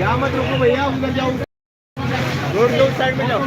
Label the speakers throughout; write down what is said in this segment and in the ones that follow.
Speaker 1: या मत रुको भैया उधर जाओ रोड के उस साइड में जाओ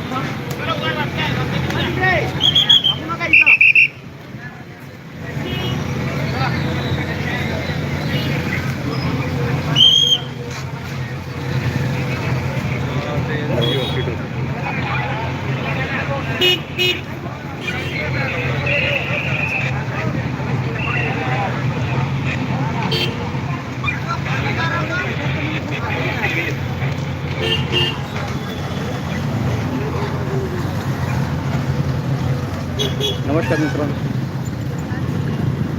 Speaker 2: नमस्कार मित्रांनो.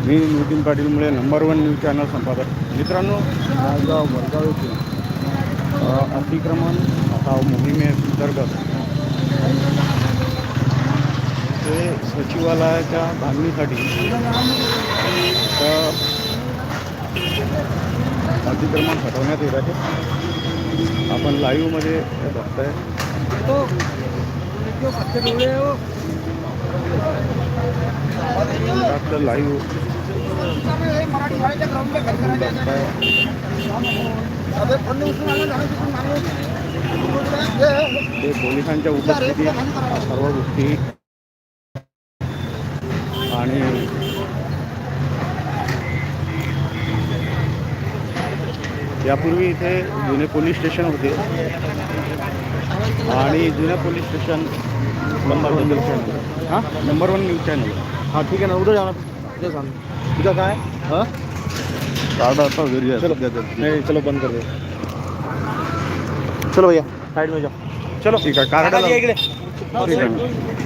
Speaker 2: मी नितीन पाटील मुळे नंबर वन न्यूज चॅनल संपादक. मित्रांनो नायगाव वडगाव येथील अतिक्रमण हा मोहिमेअंतर्गत ते सचिवालयाच्या बांधणीसाठी अतिक्रमण हटवण्यात येत आहे. आपण लाईव्हमध्ये बघताय. हो. आपलं लाईव्ह ते पोलिसांच्या उपस्थितीत सर्व गोष्टी. आणि यापूर्वी इथे जुने पोलीस स्टेशन होते. आणि जुन्या police station number one news channel हां? नंबर वन न्यूज चॅनल
Speaker 1: हाँ ठीक है ना. उधर जाना उधर सामने इधर कहाँ है?
Speaker 2: कार्ड आता घरी आहे.
Speaker 1: चलो. नहीं चलो बंद कर दो. चलो भैया. साइड में जाओ चलो.
Speaker 2: ठीक आहे. कार्ड
Speaker 1: काका. इकडे.
Speaker 2: ठीक आहे.